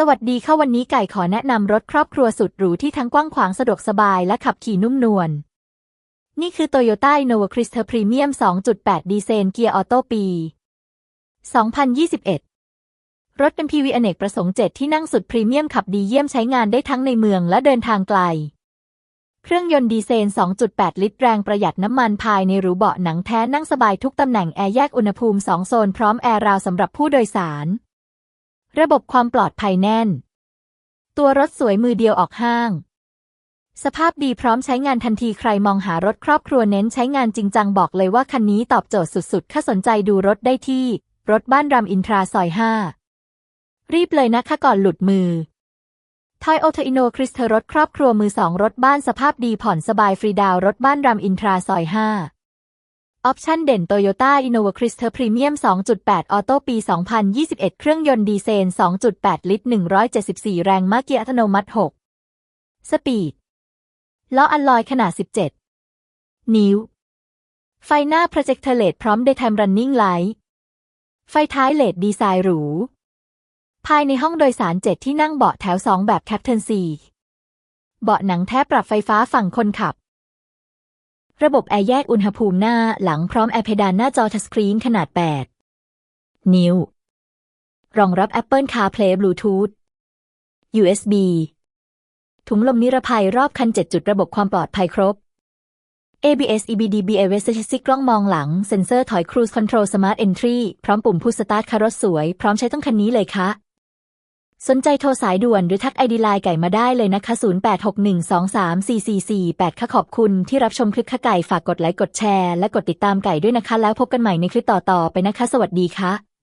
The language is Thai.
สวัสดีค่ะวันนี้ไก่ขอแนะนำรถครอบครัวสุดหรูที่ทั้งกว้างขวางสะดวกสบายและขับขี่นุ่มนวล นี่คือ Toyota Innova c r y s t a Premium 2.8 ดีเซลเกียร์ออโต้ปี 2021 รถ MPV อเนกประสงค์ 7 ที่นั่งสุดพรีเมียมขับดีเยี่ยมใช้งานได้ทั้งในเมืองและเดินทางไกล เครื่องยนต์ดีเซล2.8 ลิตรแรงประหยัดน้ำมันภายในหรูเบาะหนังแท้นั่งสบายทุกตำแหน่งแอร์แยกอุณหภูมิ 2 โซนพร้อมแอร์ราวสำหรับผู้โดยสาร ระบบความปลอดภัยแน่น ตัวรถสวยมือเดียวออกห้าง สภาพดีพร้อมใช้งานทันทีใครมองหารถครอบครัวเน้นใช้งานจริงจังบอกเลยว่าคันนี้ตอบโจทย์สุดๆ ถ้าสนใจดูรถได้ที่ รถบ้านรามอินทราซอย 5 รีบเลยนะคะก่อนหลุดมือทอยโอโตอิโนคริสเทอรถครอบครัวมือสองรถบ้านสภาพดีผ่อนสบายฟรีดาวรถบ้านรามอินทราซอย 5 ออปชันเด่น Toyota Innova Crystal Premium 2.8ออโต้ปี 2021 เครื่องยนต์ดีเซล2.8 ลิตร 174 แรงม้าเกียร์อัตโนมัติ 6 สปีด ล้ออัลลอยขนาด 17 นิ้ว ไฟหน้า Projector LED พร้อม Daytime Running Light ไฟท้าย LED ดีไซน์หรู ภายในห้องโดยสาร 7 ที่นั่งเบาะแถว 2 แบบ Captain C เบาะหนังแท้ปรับไฟฟ้าฝั่งคนขับ ระบบแอร์แยกอุณหภูมิหน้าหลังพร้อมแอร์เพดานหน้าจอทัชสกรีนขนาด 8 นิ้ว รองรับ Apple CarPlay Bluetooth USB ถุงลมนิรภัยรอบคัน 7 จุดระบบความปลอดภัยครบ ABS EBD BAS ซิกกล้องมองหลัง เซ็นเซอร์ถอย Cruise Control Smart Entry พร้อมปุ่มพุชสตาร์ทคารถสวย พร้อมใช้ต้องคันนี้เลยค่ะ สนใจโทรสายด่วนหรือทักไอดีไลน์ไก่มาได้เลยนะคะ 0861234448 ค่ะขอบคุณที่รับชมคลิปข่ะไก่ฝากกดไลค์กดแชร์และกดติดตามไก่ด้วยนะคะ แล้วพบกันใหม่ในคลิปต่อๆไปนะคะ สวัสดีค่ะ